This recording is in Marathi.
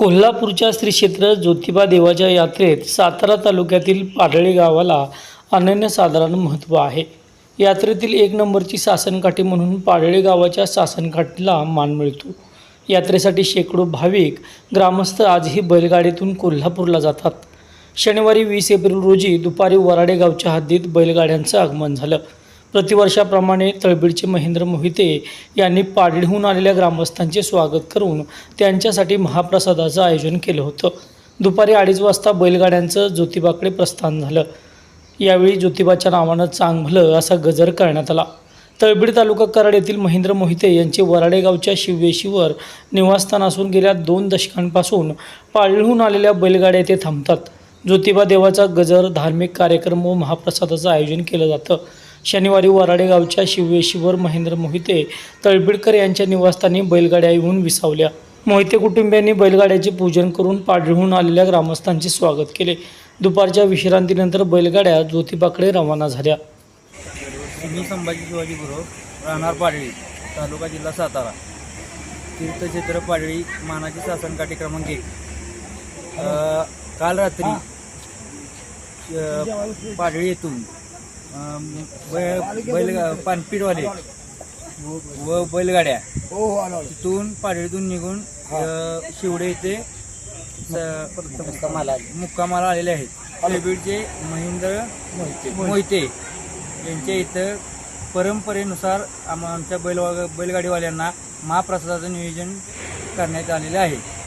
कोल्हापूरच्या श्री क्षेत्र ज्योतिबा देवाच्या यात्रेत सातारा तालुक्यातील पाडळी गावाला अनन्यसाधारण महत्त्व आहे. यात्रेतील एक नंबरची सासनकाठी म्हणून पाडळी गावाच्या सासनकाठीला मान मिळतो. यात्रेसाठी शेकडो भाविक ग्रामस्थ आजही बैलगाडीतून कोल्हापूरला जातात. शनिवारी वीस एप्रिल रोजी दुपारी वराडे गावच्या हद्दीत बैलगाड्यांचं आगमन झालं. प्रतिवर्षाप्रमाणे तळबीडचे महेंद्र मोहिते यांनी पाडळीहून आलेल्या ग्रामस्थांचे स्वागत करून त्यांच्यासाठी महाप्रसादाचं आयोजन केलं होतं. दुपारी अडीच वाजता बैलगाड्यांचं ज्योतिबाकडे प्रस्थान झालं. यावेळी ज्योतिबाच्या नावानं चांगलं असा गजर करण्यात आला. तळबीड तालुका कराड येथील महेंद्र मोहिते यांचे वराडे गावच्या शिववेशीवर निवासस्थान असून गेल्या दोन दशकांपासून पाळीहून आलेल्या बैलगाड्या येथे थांबतात. ज्योतिबा देवाचा गजर धार्मिक कार्यक्रम व महाप्रसादाचं आयोजन केलं जातं. शनिवारी वराडे गावच्या शिववेशीवर महेंद्र मोहिते तळबिडकर यांच्या निवासस्थानी बैलगाड्या येऊन विसावल्या. मोहिते कुटुंबियांनी बैलगाड्याचे पूजन करून पाडळहून आलेल्या ग्रामस्थांचे स्वागत केले. दुपारच्या विश्रांतीनंतर बैलगाड्या ज्योतिबाकडे रवाना झाल्या. मी संभाजी शिवाजी गुरव राहणार पाडळी तालुका जिल्हा सातारा. तीर्थक्षेत्र पाडळी मानाची शासनकाठी क्रमांक एक. काल रात्री पाडळी येथून बैल पानपीटवाले व- व बैलगाड्या तिथून पाडळीतून निघून शिवडे येथे मुक्कामाला आलेले आहेत. तळबीडचे महेंद्र मोहिते. यांच्या इथं परंपरेनुसार आम आमच्या बैल बैलगाडीवाल्यांना महाप्रसादाचं नियोजन करण्यात आलेलं आहे.